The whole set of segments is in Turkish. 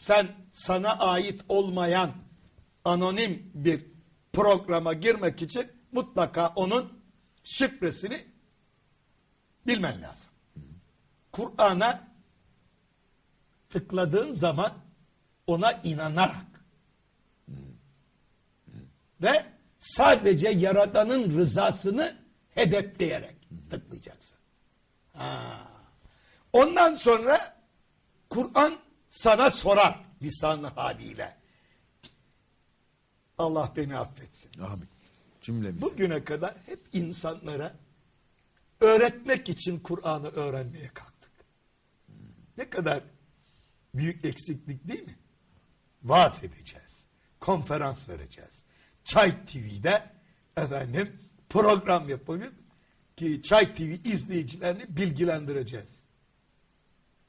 sen sana ait olmayan anonim bir programa girmek için mutlaka onun şifresini bilmen lazım. Kur'an'a tıkladığın zaman ona inanarak ve sadece Yaradan'ın rızasını hedefleyerek tıklayacaksın. Ha. Ondan sonra Kur'an sana sorar lisanı haliyle. Allah beni affetsin. Amin. Cümlemiz. Bugüne kadar hep insanlara öğretmek için Kur'an'ı öğrenmeye kalktık. Ne kadar büyük eksiklik değil mi? Vaaz edeceğiz. Konferans vereceğiz. Çay TV'de efendim program yapıp ki Çay TV izleyicilerini bilgilendireceğiz.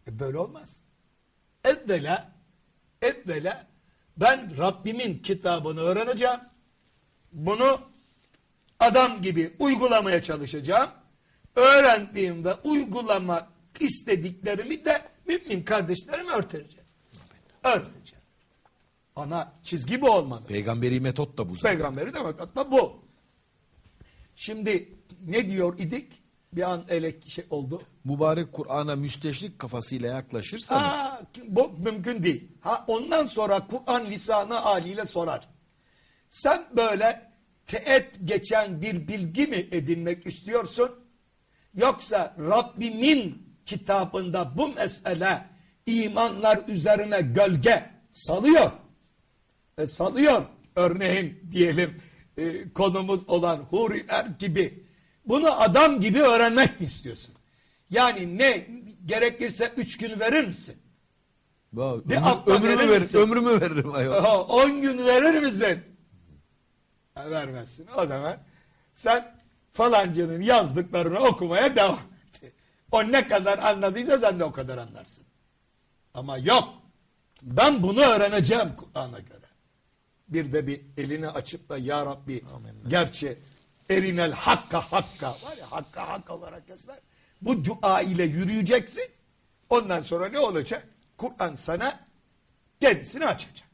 E böyle olmaz. Evvela evvela ben Rabbimin kitabını öğreneceğim. Bunu adam gibi uygulamaya çalışacağım. Öğrendiğimde uygulamak istediklerimi de mümin kardeşlerime öğreteceğim. Öğreteceğim. Ana çizgi bu olmalı. Peygamberi metot da bu zaten. Peygamberi demek hatta bu. Şimdi ne diyor idik? Bir an ele şey oldu. Mübarek Kur'an'a müsteşrik kafasıyla yaklaşırsanız Ha, bu mümkün değil. Ha ondan sonra Kur'an lisanı haliyle sorar. Sen böyle teet geçen bir bilgi mi edinmek istiyorsun? Yoksa Rabbimin kitabında bu mesele imanlar üzerine gölge salıyor. E, salıyor. Örneğin diyelim e, konumuz olan huriler gibi. Bunu adam gibi öğrenmek mi istiyorsun? Yani ne gerekirse üç gün verir misin? Bir akla ömrümü, verir ver, misin? ömrümü veririm ayol. 10 gün verir misin? Ha, vermezsin. O zaman sen falancının yazdıklarını okumaya devam et. O ne kadar anladıysa sen de o kadar anlarsın. Ama yok. Ben bunu öğreneceğim Kur'an'a göre. Bir de bir elini açıp da Ya Rabbi gerçi erinel hakka hakka var ya hakka hak olarak yazar. Bu dua ile yürüyeceksin. Ondan sonra ne olacak? Kur'an sana kendisini açacak.